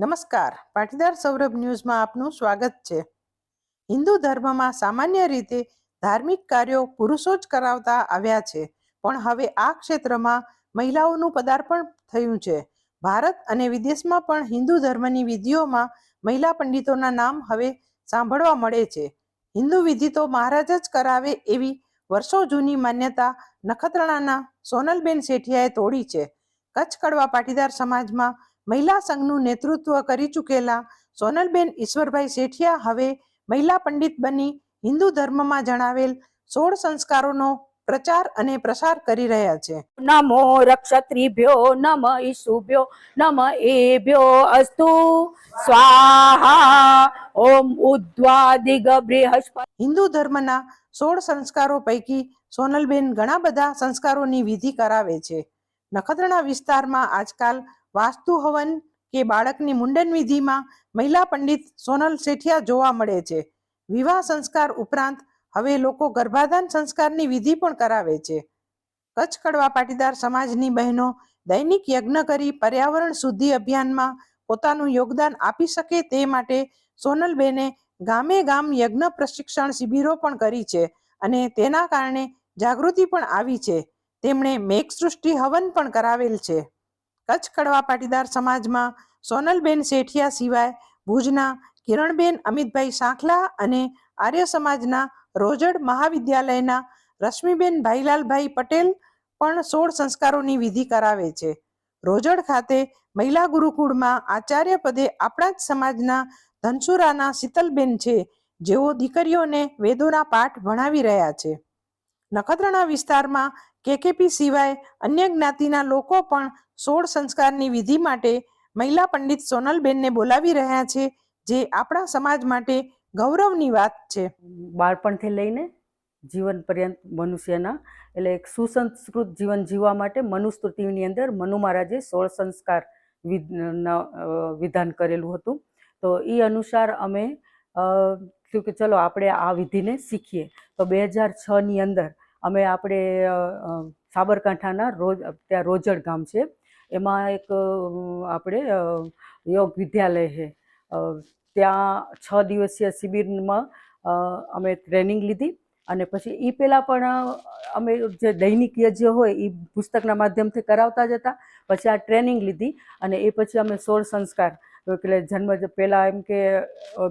નમસ્કાર. પાટીદાર સૌરભ ન્યૂઝમાં આપનું સ્વાગત છે. હિન્દુ ધર્મમાં સામાન્ય રીતે ધાર્મિક કાર્યો પુરુષો જ કરાવતા આવ્યા છે. પણ હવે આ ક્ષેત્રમાં મહિલાઓનું પદાર્પણ થયું છે. ભારત અને વિદેશમાં પણ હિન્દુ ધર્મની વિધિઓમાં મહિલા પંડિતોના નામ હવે સાંભળવા મળે છે. હિન્દુ વિધિ તો મહારાજ જ કરાવે એવી વર્ષો જૂની માન્યતા નખત્રાણાના સોનલબેન શેઠિયાએ તોડી છે. કચ્છ કડવા પાટીદાર સમાજમાં મહિલા સંઘનું નેતૃત્વ કરી ચૂકેલા સોનલબેન ઈશ્વરભાઈ શેઠિયા હવે મહિલા પંડિત બની હિન્દુ ધર્મમાં જણાવેલ સોળ સંસ્કારોનો પ્રચાર અને પ્રસાર કરી રહ્યા છે. નમો રક્ષત્રિભ્યો નમ ઈશુભ્યો નમ એભ્યો અસ્તુ. સ્વાહા. ઓમ ઉદ્વા દિગ બૃહસ્પતિ હિન્દુ ધર્મના સોળ સંસ્કારો પૈકી સોનલબેન ઘણા બધા સંસ્કારોની વિધિ કરાવે છે. નખત્રાણા વિસ્તારમાં આજકાલ વાસ્તુ હવન કે બાળકની મુંડન વિધિમાં મહિલા પંડિત સોનલ શેઠિયા જોવા મળે છે. વિવાહ સંસ્કાર ઉપરાંત હવે લોકો ગર્ભાધાન સંસ્કારની વિધિ પણ કરાવે છે. કચ્છ કડવા પાટીદાર સમાજની બહેનો દૈનિક યજ્ઞ કરી પર્યાવરણ શુદ્ધિ અભિયાનમાં પોતાનું યોગદાન આપી શકે તે માટે સોનલબેને ગામે ગામ યજ્ઞ પ્રશિક્ષણ શિબિરો પણ કરી છે અને તેના કારણે જાગૃતિ પણ આવી છે. તેમણે મેઘ સૃષ્ટિ હવન પણ કરાવેલ છે. કચ્છ કડવા પાટીદાર સમાજમાં સોનલબેન શેઠિયા સિવાય ભુજના કિરણબેન અમિતભાઈ સાંખલા અને આર્ય સમાજના રોજડ મહાવિદ્યાલયના રશ્મિબેન ભાઈલાલભાઈ પટેલ પણ સોળ સંસ્કારોની વિધિ કરાવે છે. રોજડ ખાતે મહિલા ગુરુકુળમાં આચાર્ય પદે આપણા જ સમાજના ધનસુરાના શીતલબેન છે, જેઓ દીકરીઓને વેદોના પાઠ ભણાવી રહ્યા છે. નખત્રાણા વિસ્તારમાં કેકેપી સિવાય અન્ય જ્ઞાતિના લોકો પણ સોળ સંસ્કારની વિધિ માટે મહિલા પંડિત સોનલબેનને બોલાવી રહ્યા છે, જે આપણા સમાજ માટે ગૌરવની વાત છે. બાળપણથી લઈને જીવન પર્યંત મનુષ્યના, એટલે એક સુસંસ્કૃત જીવન જીવવા માટે મનુસ્તુતિની અંદર મનુ મહારાજે સોળ સંસ્કાર વિધાન કરેલું હતું. તો એ અનુસાર અમે થયું કે ચલો આપણે આ વિધિને શીખીએ. તો બે હજાર છની અંદર અમે આપણે સાબરકાંઠાના રોજ, ત્યાં રોજડ ગામ છે. એમાં એક આપણે યોગ વિદ્યાલય છે. ત્યાં છ દિવસીય શિબિરમાં અમે ટ્રેનિંગ લીધી અને પછી એ પહેલાં પણ અમે જે દૈનિક યજ્ઞ હોય એ પુસ્તકના માધ્યમથી કરાવતા જ હતા. પછી આ ટ્રેનિંગ લીધી અને એ પછી અમે સોળ સંસ્કાર એટલે જન્મ પહેલાં એમ કે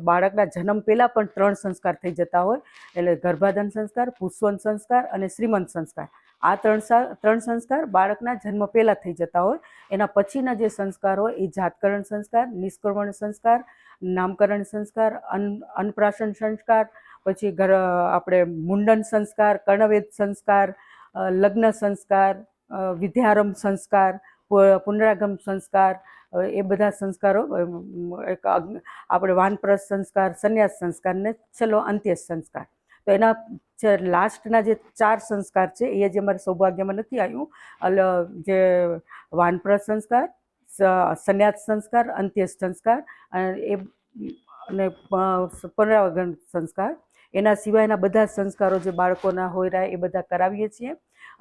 બાળકના જન્મ પહેલાં પણ ત્રણ સંસ્કાર થઈ જતા હોય. એટલે ગર્ભાધાન સંસ્કાર, પુષ્વન સંસ્કાર અને શ્રીમંત સંસ્કાર. આ ત્રણ ત્રણ સંસ્કાર બાળકના જન્મ પહેલાં થઈ જતા હોય. એના પછીના જે સંસ્કાર હોય એ જાતકરણ સંસ્કાર નિષ્કર્મણ સંસ્કાર, નામકરણ સંસ્કાર અન્ન અન્નપ્રાશન સંસ્કાર, પછી ઘર આપણે મુંડન સંસ્કાર, કર્ણવેદ સંસ્કાર લગ્ન સંસ્કાર વિદ્યારંભ સંસ્કાર પુનરાગમ સંસ્કાર એ બધા સંસ્કારો એક આપણે વાનપ્રસ સંસ્કાર, સંન્યાસ સંસ્કાર ને છેલ્લો અંત્ય સંસ્કાર. તો એના જે લાસ્ટના જે ચાર સંસ્કાર છે, એ જે અમારે સૌભાગ્યમાં નથી આવ્યું. એટલે જે વાનપ્રસ સંસ્કાર સંન્યાસ સંસ્કાર અંત્ય સંસ્કાર એ, અને પુનરાગમ સંસ્કાર. એના સિવાયના બધા સંસ્કારો જે બાળકોના હોય રહ્યા, એ બધા કરાવીએ છીએ.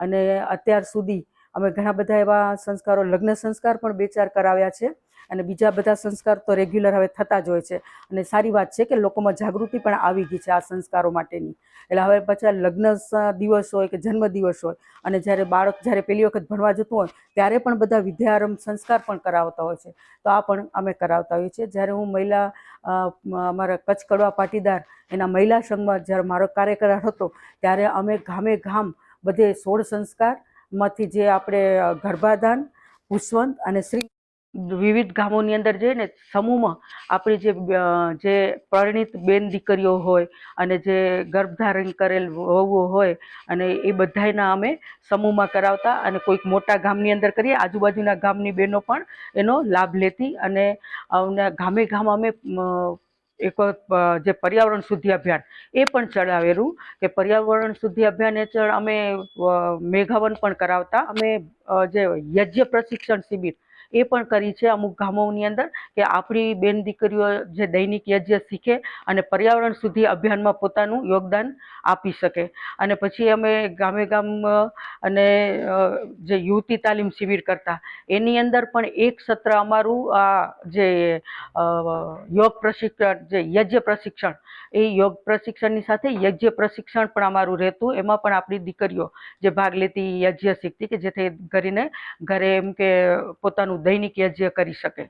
અને અત્યાર સુધી અમે ઘણા બધા એવા સંસ્કારો, લગ્ન સંસ્કાર પણ બે ચાર કરાવ્યા છે અને બીજા બધા સંસ્કાર તો રેગ્યુલર હવે થતા જ હોય છે. અને સારી વાત છે કે લોકોમાં જાગૃતિ પણ આવી ગઈ છે આ સંસ્કારો માટેની. એટલે હવે પછી લગ્ન દિવસ હોય કે જન્મ દિવસ હોય અને જ્યારે બાળક જ્યારે પહેલી વખત ભણવા જતું હોય ત્યારે પણ બધા વિદ્યારંભ સંસ્કાર પણ કરાવતા હોય છે. તો આ પણ અમે કરાવતા હોઈએ છીએ. જ્યારે હું મહિલા અમારા કચ્છ કડવા પાટીદાર એના મહિલા સંઘમાં જ્યારે મારો કાર્યકર હતો ત્યારે અમે ગામે ગામ બધે સોળ સંસ્કારમાંથી જે આપણે ગર્ભાધાન, પુષ્વંત અને શ્રી વિવિધ ગામોની અંદર જઈને સમૂહમાં આપણી જે જે પરિણીત બેન દીકરીઓ હોય અને જે ગર્ભધારણ કરેલ વહુઓ હોય અને એ બધાયના અમે સમૂહમાં કરાવતા અને કોઈક મોટા ગામની અંદર કરીએ. આજુબાજુના ગામની બહેનો પણ એનો લાભ લેતી અને ગામે ગામ અમે એક જે પર્યાવરણ શુદ્ધિ અભિયાન, એ પણ ચલાવેલું કે પર્યાવરણ શુદ્ધિ અભિયાન અમે મેઘાવન પણ કરાવતા. અમે જે યજ્ઞ પ્રશિક્ષણ શિબિર એ પણ કરી છે અમુક ગામોની અંદર કે આપણી બેન દીકરીઓ જે દૈનિક યજ્ઞ શીખે અને પર્યાવરણ સુધી અભિયાનમાં પોતાનું યોગદાન આપી શકે. અને પછી અમે ગામે ગામ અને જે યુવતી તાલીમ શિબિર કરતા, એની અંદર પણ એક સત્ર અમારું આ જે યોગ પ્રશિક્ષણ, જે યજ્ઞ પ્રશિક્ષણ, એ યોગ પ્રશિક્ષણની સાથે યજ્ઞ પ્રશિક્ષણ પણ અમારું રહેતું. એમાં પણ આપણી દીકરીઓ જે ભાગ લેતી યજ્ઞ શીખતી કે જેથી કરીને ઘરે એમ કે પોતાનું દૈનિક યજ્ઞ કરી શકે.